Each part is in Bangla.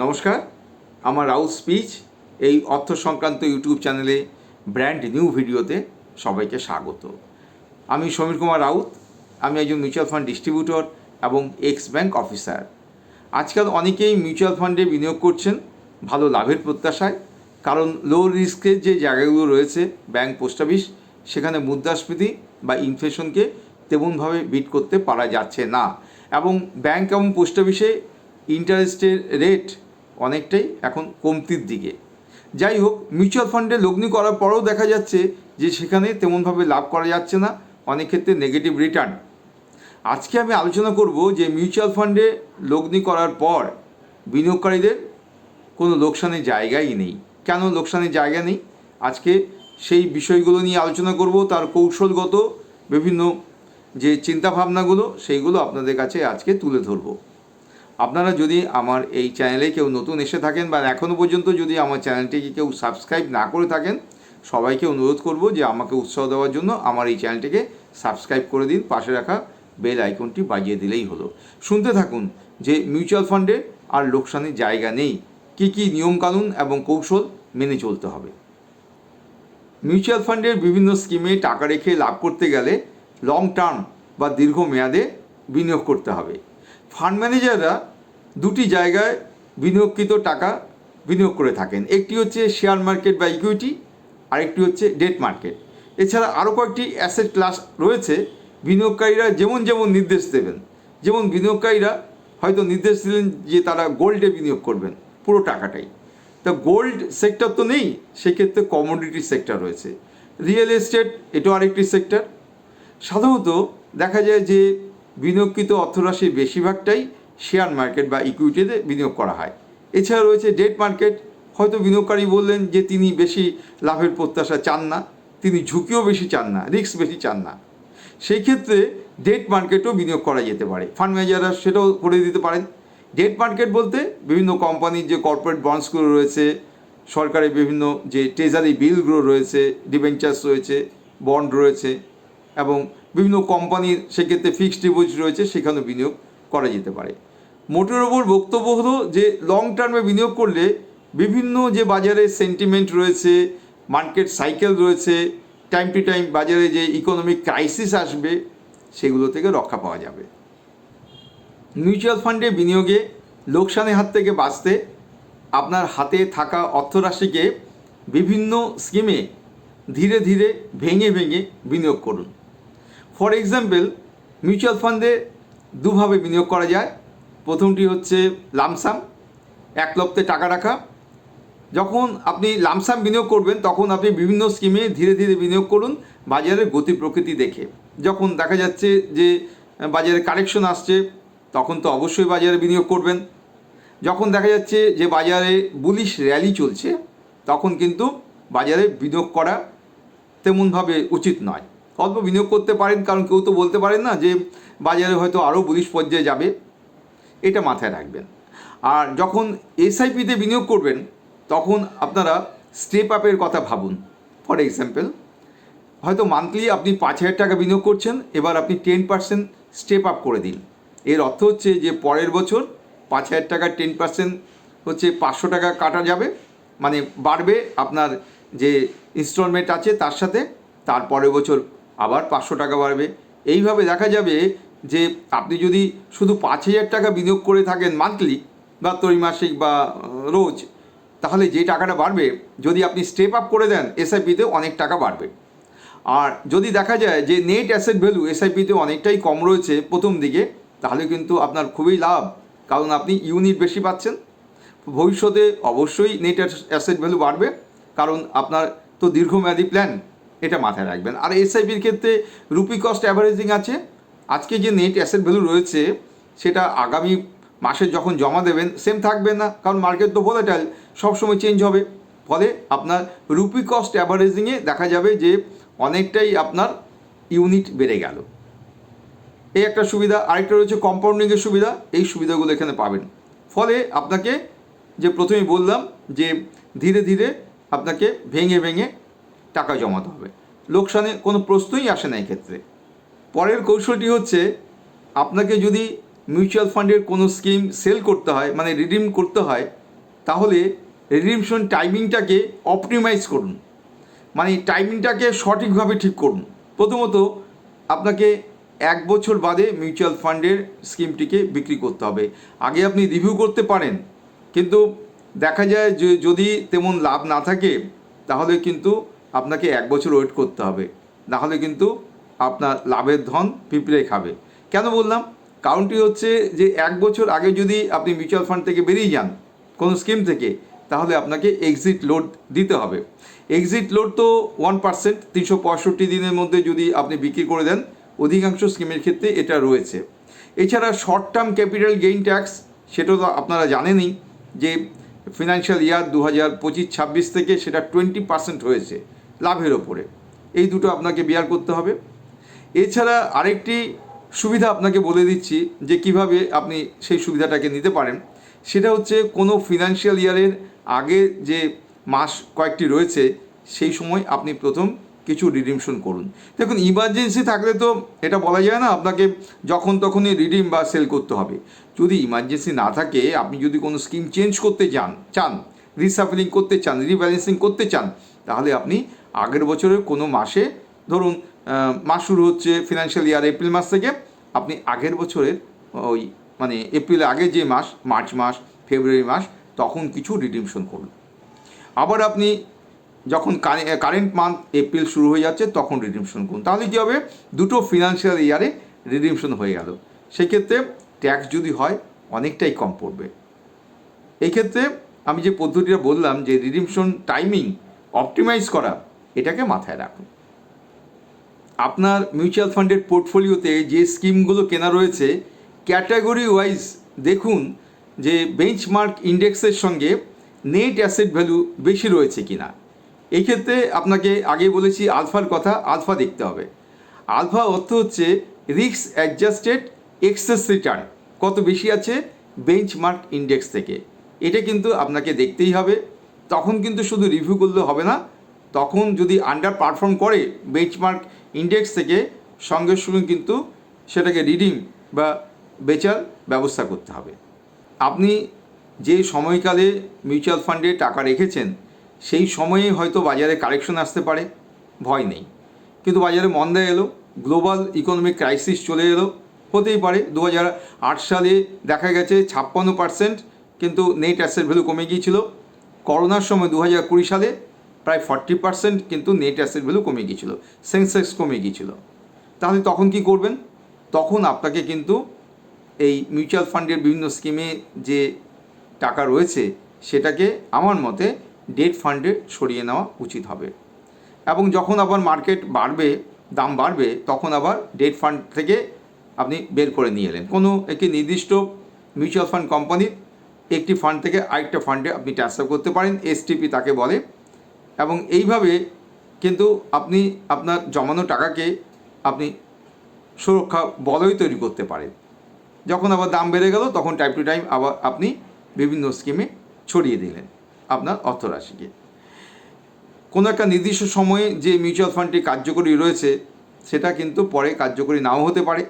নমস্কার, আমার রাউত স্পিচ এই অর্থ সংক্রান্ত ইউটিউব চ্যানেলে ব্র্যান্ড নিউ ভিডিওতে সবাইকে স্বাগত। আমি সমীর কুমার রাউত, আমি একজন মিউচুয়াল ফান্ড ডিস্ট্রিবিউটর এবং এক্স ব্যাংক অফিসার আজকাল অনেকেই মিউচুয়াল ফান্ডে বিনিয়োগ করছেন, ভালো লাভের প্রত্যাশায়, কারণ লো রিস্কের যে জায়গাগুলো রয়েছে ব্যাংক পোস্ট অফিস সেখানে মুদ্রাস্ফীতি বা ইনফ্লেশনকে তেমনভাবে বিট করতে পারা যাচ্ছে না। এবং ব্যাংক এবং পোস্ট অফিসে ইন্টারেস্টের রেট অনেকটাই এখন কমতির দিকে। যাই হোক মিউচুয়াল ফান্ডে লগ্নি করার পরেও দেখা যাচ্ছে যে সেখানে তেমনভাবে লাভ করা যাচ্ছে না, অনেক ক্ষেত্রে নেগেটিভ রিটার্ন আজকে আমি আলোচনা করব যে মিউচুয়াল ফান্ডে লগ্নি করার পর বিনিয়োগকারীদের কোনো লোকসানের জায়গাই নেই। কেন লোকসানের জায়গা নেই? আজকে সেই বিষয়গুলো নিয়ে আলোচনা করব, তার কৌশলগত বিভিন্ন যে চিন্তাভাবনাগুলো, সেইগুলো আপনাদের কাছে আজকে তুলে ধরবো। আপনারা যদি আমার এই চ্যানেলে কেউ নতুন এসে থাকেন বা এখনও পর্যন্ত যদি আমার চ্যানেলটিকে কেউ সাবস্ক্রাইব না করে থাকেন, সবাইকে অনুরোধ করব যে আমাকে উৎসাহ দেওয়ার জন্য আমার এই চ্যানেলটিকে সাবস্ক্রাইব করে দিন, পাশে রাখা বেল আইকনটি বাজিয়ে দিলেই হলো। শুনতে থাকুন যে মিউচুয়াল ফান্ডে আর লোকসানের জায়গা নেই। কী কী নিয়মকানুন এবং কৌশল মেনে চলতে হবে। মিউচুয়াল ফান্ডের বিভিন্ন স্কিমে টাকা রেখে লাভ করতে গেলে লং টার্ম বা দীর্ঘ মেয়াদে বিনিয়োগ করতে হবে। ফান্ড ম্যানেজাররা দুটি জায়গায় বিনিয়োগকৃত টাকা বিনিয়োগ করে থাকেন। একটি হচ্ছে শেয়ার মার্কেট বা ইকুইটি আরেকটি হচ্ছে ডেট মার্কেট এছাড়া আরও কয়েকটি অ্যাসেট ক্লাস রয়েছে, বিনিয়োগকারীরা যেমন যেমন নির্দেশ দেবেন, যেমন বিনিয়োগকারীরা হয়তো নির্দেশ দিলেন যে তারা গোল্ডে বিনিয়োগ করবেন, পুরো টাকাটাই। তা গোল্ড সেক্টর তো নেই, সেক্ষেত্রে কমোডিটি সেক্টর রয়েছে। রিয়েল এস্টেট এটাও আরেকটি সেক্টর সাধারণত দেখা যায় যে বিনিয়োগকৃত অর্থরাশির বেশিরভাগটাই শেয়ার মার্কেট বা ইকুইটিতে বিনিয়োগ করা হয়। এছাড়া রয়েছে ডেট মার্কেট হয়তো বিনিয়োগকারী বললেন যে তিনি বেশি লাভের প্রত্যাশা চান না, তিনি ঝুঁকিও বেশি চান না রিস্ক বেশি চান না। সেই ক্ষেত্রে ডেট মার্কেটও বিনিয়োগ করা যেতে পারে। ফান্ড ম্যানেজাররা সেটাও করে দিতে পারেন। ডেট মার্কেট বলতে বিভিন্ন কোম্পানির যে কর্পোরেট বন্ডসগুলো রয়েছে, সরকারের বিভিন্ন যে ট্রেজারি বিলগুলো রয়েছে ডিভেঞ্চার্স রয়েছে বন্ড রয়েছে, এবং বিভিন্ন কোম্পানির সেক্ষেত্রে ফিক্সড ডিপোজিট রয়েছে সেখানেও বিনিয়োগ করা যেতে পারে। মোটের ওপর বক্তব্য হলো যে লং টার্মে বিনিয়োগ করলে বিভিন্ন যে বাজারে সেন্টিমেন্ট রয়েছে মার্কেট সাইকেল রয়েছে টাইম টু টাইম বাজারে যে ইকোনমিক ক্রাইসিস আসবে, সেগুলো থেকে রক্ষা পাওয়া যাবে। মিউচুয়াল ফান্ডে বিনিয়োগে লোকসানের হাত থেকে বাঁচতে আপনার হাতে থাকা অর্থরাশিকে বিভিন্ন স্কিমে ধীরে ধীরে ভেঙে ভেঙে বিনিয়োগ করুন। ফর এক্সাম্পল মিউচুয়াল ফান্ডে দুভাবে বিনিয়োগ করা যায়। প্রথমটি হচ্ছে লামসাম, এক লপ্তে টাকা রাখা। যখন আপনি লামসাম বিনিয়োগ করবেন, তখন আপনি বিভিন্ন স্কিমে ধীরে ধীরে বিনিয়োগ করুন বাজারের গতি প্রকৃতি দেখে। যখন দেখা যাচ্ছে যে বাজারে কারেকশন আসছে, তখন তো অবশ্যই বাজারে বিনিয়োগ করবেন। যখন দেখা যাচ্ছে যে, বাজারে বুলিশ র্যালি চলছে, তখন কিন্তু বাজারে বিনিয়োগ করা তেমনভাবে উচিত নয়। অল্প বিনিয়োগ করতে পারেন, কারণ কেউ তো বলতে পারেন না যে বাজারে হয়তো আরও বুলিশ পর্যায়ে যাবে। এটা মাথায় রাখবেন। আর যখন এসআইপিতে বিনিয়োগ করবেন, তখন আপনারা স্টেপ আপের কথা ভাবুন। ফর এক্সাম্পল হয়তো মান্থলি আপনি পাঁচ হাজার টাকা বিনিয়োগ করছেন, এবার আপনি টেন পার্সেন্ট স্টেপ আপ করে দিন। এর অর্থ হচ্ছে যে পরের বছর পাঁচ হাজার টাকা টেন পার্সেন্ট হচ্ছে পাঁচশো টাকা কাটা যাবে। মানে বাড়বে আপনার যে ইনস্টলমেন্ট আছে, তার সাথে তার পরের বছর আবার পাঁচশো টাকা বাড়বে। এইভাবে দেখা যাবে যে আপনি যদি শুধু পাঁচ হাজার টাকা বিনিয়োগ করে থাকেন মান্থলি বা ত্রৈমাসিক বা রোজ, তাহলে যে টাকাটা বাড়বে, যদি আপনি স্টেপ আপ করে দেন এসআইপিতে অনেক টাকা বাড়বে। আর যদি দেখা যায় যে নেট অ্যাসেট ভ্যালু এসআইপিতে অনেকটাই কম রয়েছে প্রথম দিকে, তাহলে কিন্তু আপনার খুবই লাভ। কারণ আপনি ইউনিট বেশি পাচ্ছেন। ভবিষ্যতে অবশ্যই নেট অ্যাসেট ভ্যালু বাড়বে। কারণ আপনার তো দীর্ঘমেয়াদী প্ল্যান এটা মাথায় রাখবেন। আর এসআইপির ক্ষেত্রে রুপি কস্ট অ্যাভারেজিং আছে। আজকে যে নেট অ্যাসেট ভ্যালু রয়েছে, সেটা আগামী মাসে যখন জমা দেবেন সেম থাকবে না, কারণ মার্কেট তো ভোলাটাইল সবসময় চেঞ্জ হবে। ফলে আপনার রুপি কস্ট অ্যাভারেজিংয়ে দেখা যাবে যে অনেকটাই আপনার ইউনিট বেড়ে গেল। এই একটা সুবিধা। আরেকটা রয়েছে কম্পাউন্ডিংয়ের সুবিধা। এই সুবিধাগুলো এখানে পাবেন। ফলে আপনাকে যে প্রথমেই বললাম যে ধীরে ধীরে আপনাকে ভেঙে ভেঙে টাকা জমাতে হবে। লোকসানে কোনো প্রশ্নই আসে না এক্ষেত্রে। পরের কৌশলটি হচ্ছে, আপনাকে যদি মিউচুয়াল ফান্ডের কোনো স্কিম সেল করতে হয় মানে রিডিম করতে হয়, তাহলে রিডিমশন টাইমিংটাকে অপটিমাইজ করুন। মানে টাইমিংটাকে সঠিকভাবে ঠিক করুন। প্রথমত, আপনাকে এক বছর বাদে মিউচুয়াল ফান্ডের স্কিমটিকে বিক্রি করতে হবে। আগে আপনি রিভিউ করতে পারেন, কিন্তু দেখা যায় যে যদি তেমন লাভ না থাকে, তাহলে কিন্তু আপনাকে এক বছর ওয়েট করতে হবে। নাহলে কিন্তু আপনার লাভের ধন পিঁপড়ে খাবে। কেন বললাম? কারণটি হচ্ছে যে এক বছর আগে যদি আপনি মিউচুয়াল ফান্ড থেকে বেরিয়ে যান, কোনো স্কিম থেকে, তাহলে আপনাকে এক্সিট লোড দিতে হবে। এক্সিট লোড তো ওয়ান পার্সেন্ট তিনশো পঁয়ষট্টি দিনের মধ্যে যদি আপনি বিক্রি করে দেন, অধিকাংশ স্কিমের ক্ষেত্রে এটা রয়েছে। এছাড়া short term capital gain tax সেটা তো আপনারা জানেনই যে ফিনান্সিয়াল ইয়ার দু হাজার পঁচিশ ছাব্বিশ থেকে সেটা টোয়েন্টি পার্সেন্ট হয়েছে। লাভের ওপরে। এই দুটো আপনাকে বিয়ার করতে হবে। এছাড়া আরেকটি সুবিধা আপনাকে বলে দিচ্ছি যে কীভাবে আপনি সেই সুবিধাটাকে নিতে পারেন। সেটা হচ্ছে কোনো ফিনান্সিয়াল ইয়ারের আগে যে মাস কয়েকটি রয়েছে, সেই সময় আপনি প্রথম কিছু রিডিমশন করুন। দেখুন ইমার্জেন্সি থাকলে তো এটা বলা যায় না, আপনাকে যখন তখনই রিডিম বা সেল করতে হবে। যদি ইমার্জেন্সি না থাকে, আপনি যদি কোনো স্কিম চেঞ্জ করতে চান চান রিসাফেলিং করতে চান রিব্যালেন্সিং করতে চান, তাহলে আপনি আগের বছরের কোনো মাসে, ধরুন মাস শুরু হচ্ছে ফিনান্সিয়াল ইয়ার এপ্রিল মাস থেকে, আপনি আগের বছরের ওই মানে এপ্রিল আগে যে মাস মার্চ মাস ফেব্রুয়ারি মাস, তখন কিছু রিডিমশন করুন। আবার আপনি যখন কারেন্ট মান্থ এপ্রিল শুরু হয়ে যাচ্ছে, তখন রিডিমশন করুন। তাহলে কী হবে? দুটো ফিনান্সিয়াল ইয়ারে রিডিমশন হয়ে গেল। সেক্ষেত্রে ট্যাক্স যদি হয়, অনেকটাই কম পড়বে। এক্ষেত্রে আমি যে পদ্ধতিটা বললাম, যে রিডিমশন টাইমিং অপটিমাইজ করা এটাকে মাথায় রাখুন। আপনার মিউচুয়াল ফান্ডের পোর্টফোলিওতে যে স্কিমগুলো কেনা রয়েছে ক্যাটাগরি ওয়াইজ দেখুন যে বেঞ্চমার্ক ইন্ডেক্সের সঙ্গে নেট অ্যাসেট ভ্যালু বেশি রয়েছে কিনা। এই ক্ষেত্রে আপনাকে আগে বলেছি, আলফার কথা, আলফা দেখতে হবে। আলফা অর্থ হচ্ছে রিস্ক অ্যাডজাস্টেড এক্সেস রিটার্ন কত বেশি আছে বেঞ্চমার্ক ইন্ডেক্স থেকে? এটা কিন্তু আপনাকে দেখতেই হবে। তখন কিন্তু শুধু রিভিউ করলে হবে না তখন যদি আন্ডার পারফর্ম করে বেঞ্চমার্ক ইন্ডেক্স থেকে সঙ্গে সঙ্গে কিন্তু সেটাকে রিডিং বা বেচার ব্যবস্থা করতে হবে। আপনি যে সময়কালে মিউচুয়াল ফান্ডে টাকা রেখেছেন, সেই সময়ে হয়তো বাজারে কারেকশন আসতে পারে, ভয় নেই। কিন্তু বাজারে মন্দা এলো গ্লোবাল ইকোনমিক ক্রাইসিস চলে এলো, হতেই পারে। দু সালে দেখা গেছে ছাপ্পান্ন পার্সেন্ট কিন্তু নেট অ্যাসেট ভ্যালু কমে গিয়েছিল। করোনার সময় দু হাজার কুড়ি সালে প্রায় ফর্টি পার্সেন্ট কিন্তু নেট অ্যাসেট ভ্যালু কমে গিয়েছিল সেন্সেক্স কমে গিয়েছিল। তাহলে তখন কি করবেন? তখন আপনাকে কিন্তু এই মিউচুয়াল ফান্ডের বিভিন্ন স্কিমে যে টাকা রয়েছে, সেটাকে আমার মতে ডেট ফান্ডে সরিয়ে নেওয়া উচিত হবে। এবং যখন আবার মার্কেট বাড়বে, দাম বাড়বে, তখন আবার ডেট ফান্ড থেকে আপনি বের করে নিয়ে এলেন। কোনো একটি নির্দিষ্ট মিউচুয়াল ফান্ড কোম্পানির একটি ফান্ড থেকে আরেকটা ফান্ডে আপনি ট্রান্সফার করতে পারেন এসটিপি তাকে বলে। এবং এইভাবে কিন্তু আপনি আপনার জমানো টাকাকে আপনি সুরক্ষা বলয় তৈরি করতে পারেন। যখন আবার দাম বেড়ে গেল, তখন টাইম টু টাইম আবার আপনি বিভিন্ন স্কিমে ছড়িয়ে দিলেন আপনার অর্থরাশিকে। কোনো একটা নির্দিষ্ট সময়ে যে মিউচুয়াল ফান্ডটি কার্যকরী রয়েছে, সেটা কিন্তু পরে কার্যকরী নাও হতে পারে।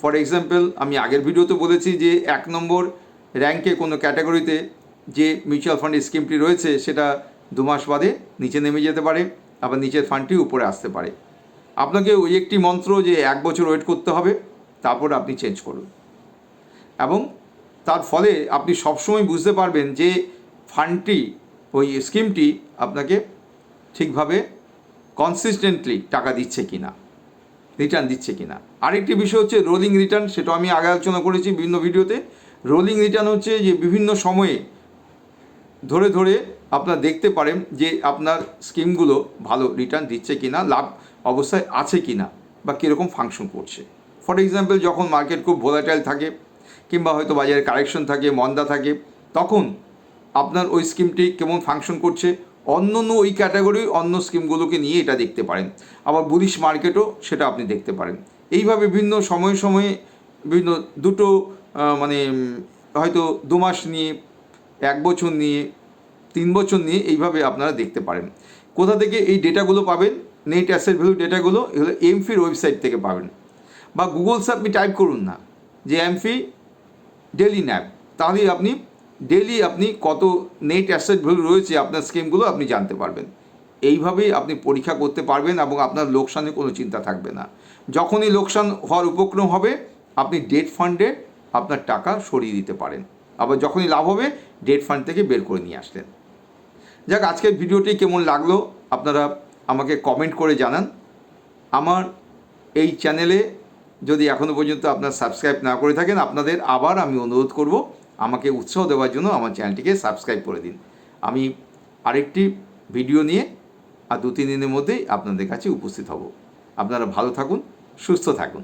ফর এক্সাম্পল আমি আগের ভিডিওতে বলেছি যে এক নম্বর র্যাঙ্কে কোনো ক্যাটাগরিতে যে মিউচুয়াল ফান্ড স্কিমটি রয়েছে, সেটা দু মাস বাদে নিচে নেমে যেতে পারে আবার নিচের ফান্ডটি উপরে আসতে পারে। আপনাকে ওই একটি মন্ত্র যে এক বছর ওয়েট করতে হবে, তারপর আপনি চেঞ্জ করুন। এবং তার ফলে আপনি সবসময় বুঝতে পারবেন যে ফান্ডটি, ওই স্কিমটি আপনাকে ঠিকভাবে কনসিস্টেন্টলি টাকা দিচ্ছে কি না রিটার্ন দিচ্ছে কি না আরেকটি বিষয় হচ্ছে রোলিং রিটার্ন সেটা আমি আগে আলোচনা করেছি বিভিন্ন ভিডিওতে। রোলিং রিটার্ন হচ্ছে যে বিভিন্ন সময়ে ধরে ধরে আপনার দেখতে পারেন যে আপনার স্কিমগুলো ভালো রিটার্ন দিচ্ছে কি না লাভ অবস্থায় আছে কি না বা কীরকম ফাংশন করছে। ফর এক্সাম্পল যখন মার্কেট খুব ভোলাটাইল থাকে কিংবা হয়তো বাজারে কারেকশন থাকে, মন্দা থাকে, তখন আপনার ওই স্কিমটি কেমন ফাংশন করছে? অন্য অন্য ওই ক্যাটাগরির অন্য স্কিমগুলোকে নিয়ে এটা দেখতে পারেন। আবার বুলিশ মার্কেটও সেটা আপনি দেখতে পারেন। এইভাবে বিভিন্ন সময়ে সময়ে বিভিন্ন দুটো মানে হয়তো দু মাস নিয়ে, এক বছর নিয়ে তিন বছর নিয়ে এইভাবে আপনারা দেখতে পারেন। কোথা থেকে এই ডেটাগুলো পাবেন? নেট অ্যাসেট ভ্যালু ডেটাগুলো এগুলো এমফির ওয়েবসাইট থেকে পাবেন। বা গুগলসে আপনি টাইপ করুন না, যে এমফি ডেলি ন্যাপ, তাহলেই আপনি ডেলি আপনি কত নেট অ্যাসেট ভ্যালু রয়েছে আপনার স্কিমগুলো আপনি জানতে পারবেন। এইভাবেই আপনি পরীক্ষা করতে পারবেন এবং আপনার লোকসানে কোনো চিন্তা থাকবে না। যখনই লোকসান হওয়ার উপক্রম হবে, আপনি ডেট ফান্ডে আপনার টাকা সরিয়ে দিতে পারেন। আবার যখনই লাভ হবে, ডেট ফান্ড থেকে বের করে নিয়ে আসলেন। যাক, আজকের ভিডিওটি কেমন লাগল আপনারা আমাকে কমেন্ট করে জানান। আমার এই চ্যানেলে যদি এখনও পর্যন্ত আপনার সাবস্ক্রাইব না করে থাকেন, আপনাদের আবার আমি অনুরোধ করব আমাকে উৎসাহ দেওয়ার জন্য আমার চ্যানেলটিকে সাবস্ক্রাইব করে দিন। আমি আরেকটি ভিডিও নিয়ে আর দু তিন দিনের মধ্যেই আপনাদের কাছে উপস্থিত হব। আপনারা ভালো থাকুন, সুস্থ থাকুন।